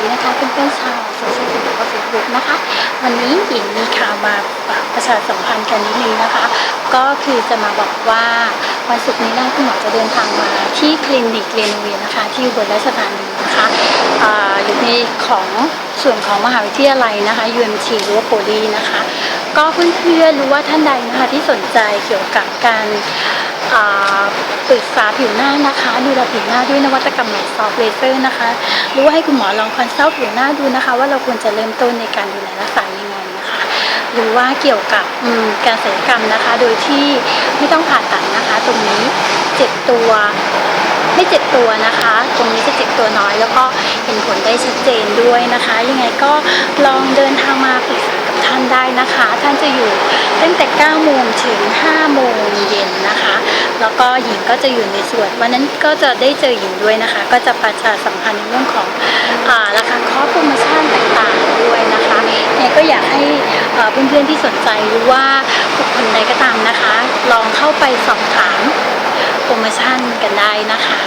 ดีนะคะเพื่อนๆชาวโซเชียลมีเดียเฟซบุ๊กนะคะ วันนี้หญิงมีข่าวมาฝากประชาสัมพันธ์กันนิดนึงนะคะ ก็คือจะมาบอกว่าวันศุกร์นี้นะคุณหมอจะเดินทางมาที่คลินิกเรโนเวทนะคะที่อุบลราชธานีนะคะอยู่ในของส่วนของมหาวิทยาลัยนะคะ UMT หรือว่าโพลีนะคะ ก็เพื่อนๆรู้ว่าท่านใดนะคะที่สนใจเกี่ยวกับการ ปรึกษาผิวหน้านะคะดูแลผิวหน้าด้วยนวัตกรรมใหม่ซอฟเลเซอร์นะคะ หรือว่าให้คุณหมอลองคอนซัลท์ผิวหน้าดูนะคะ ว่าเราควรจะเริ่มต้นในการดูแลรักษายังไงนะคะ หรือว่าเกี่ยวกับการศัลยกรรมนะคะ โดยที่ไม่ต้องผ่าตัดนะคะ ตรงนี้เจ็บตัวไม่เจ็บตัวนะคะ ตรงนี้จะเจ็บตัวน้อย แล้วก็เห็นผลได้ชัดเจนด้วยนะคะ ยังไงก็ลองเดินทางมาปรึกษากับท่านได้นะคะ ท่านจะอยู่ตั้งแต่9โมงถึง5โมง แล้วก็หญิงก็จะอยู่ในส่วน วันนั้นก็จะได้เจอหญิงด้วยนะคะ ก็จะประชาสัมพันธ์ในเรื่องของอาราคาคอโปรโมชั่นต่างๆด้วยนะคะเนี่ยก็อยากให้เอ่อเพื่อนๆที่สนใจหรือว่าบุคคลใดก็ตามนะคะ ลองเข้าไปสอบถามโปรโมชั่นกันได้นะคะ